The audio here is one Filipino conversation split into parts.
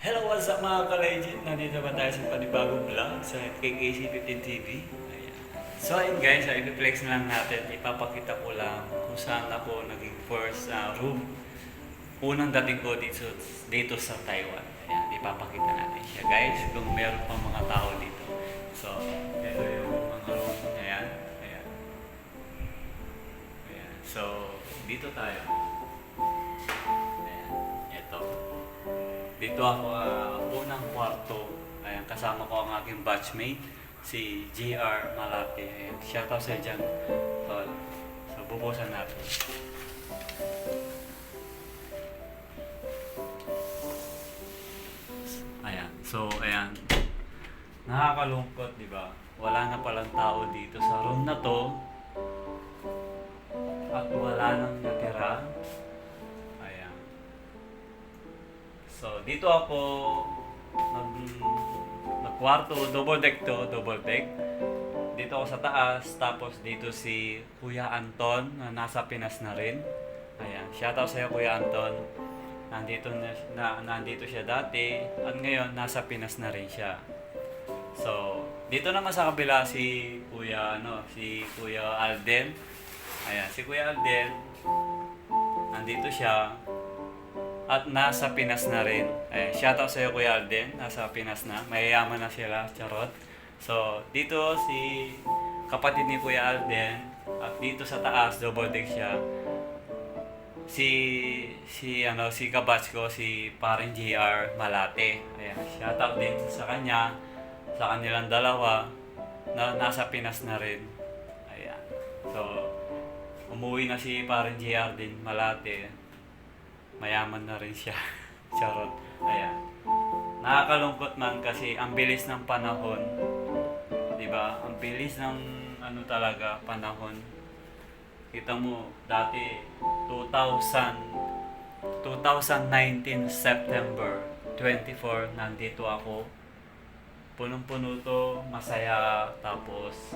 Hello, what's up mga ka-legend? Nandito ba tayo sa panibagong vlog sa KKC15 TV? Ayan. So ayun guys, uh, i-flex na lang natin. Ipapakita ko lang kung saan ako naging first uh, room. Unang dating ko dito, dito sa Taiwan. Ayan, ipapakita natin siya guys kung meron pa mga tao dito. So, ito yung mga room. Ayan. Ayan. Ayan. So, dito tayo. Dito ako ah, unang kwarto. Ayan, kasama ko ang aking batchmate, si JR Malate. Ayan, shout out sa dyan, tol. So, bubusan natin. Ayan, so, ayan. Nakakalungkot, di ba? Wala na palang tao dito sa room na to. At wala nang dito ako nag nagkwarto, double deck to, double deck. Dito ako sa taas, tapos dito si Kuya Anton na nasa Pinas na rin. Ayan, shoutout sa iyo Kuya Anton. Nandito na, na nandito siya dati at ngayon nasa Pinas na rin siya. So, dito naman sa kabila si Kuya ano, si Kuya Alden. Ayan, si Kuya Alden nandito siya at nasa Pinas na rin. Eh, shoutout sa iyo Kuya Alden, nasa Pinas na. Mayayaman na sila, charot. So, dito si kapatid ni Kuya Alden at dito sa taas, double siya. Si si ano si kabatch ko si Paring JR Malate. Ayan, shoutout din sa kanya sa kanilang dalawa na nasa Pinas na rin. Ayan. So, umuwi na si Paring JR din Malate mayaman na rin siya. Charot. Ayan. Nakakalungkot man kasi ang bilis ng panahon. 'Di ba? Ang bilis ng ano talaga panahon. Kita mo dati 2000 2019 September 24 nandito ako. Punong-puno to, masaya tapos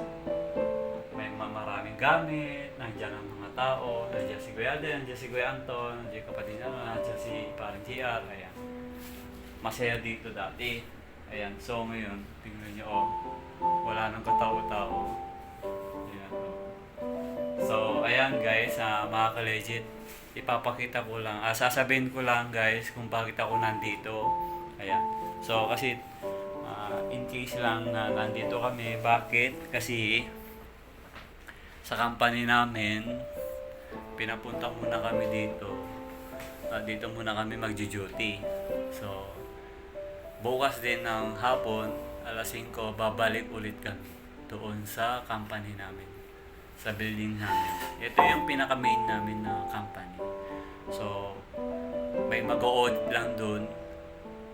maraming gamit, nandiyan ang mga tao, nandiyan si Kuya Alden, nandiyan si Kuya Anton, nandiyan kapatid niya, nandiyan si parang GR, ayan. Masaya dito dati. Ayan, so ngayon, tingnan niyo, oh, wala nang katao-tao. Ayan, oh. So, ayan guys, ah, mga ka-legit, ipapakita ko lang, ah, sasabihin ko lang guys kung bakit ako nandito. Ayan. So, kasi, ah, in case lang na nandito kami, bakit? Kasi, sa company namin, pinapunta muna kami dito. Ah, dito muna kami magjo-duty. So, bukas din ng hapon, alas 5, babalik ulit kami doon sa company namin. Sa building namin. Ito yung pinaka-main namin na company. So, may mag-audit lang doon.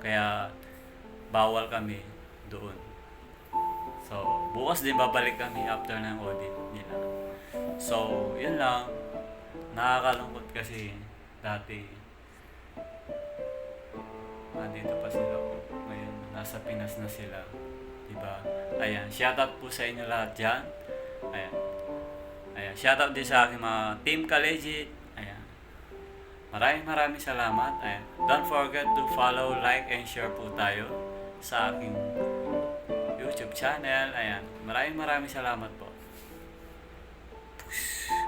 Kaya, bawal kami doon. So, bukas din babalik kami after ng audit nila. So, yun lang. Nakakalungkot kasi dati nandito pa sila. Ngayon, nasa Pinas na sila. Diba? Ayan, shoutout po sa inyo lahat dyan. Ayan. Ayan, shoutout din sa aking mga Team Kalegit. Ayan. Maraming maraming salamat. Ayan. Don't forget to follow, like, and share po tayo sa aking YouTube channel. Ayan. Maraming maraming salamat po. Whew.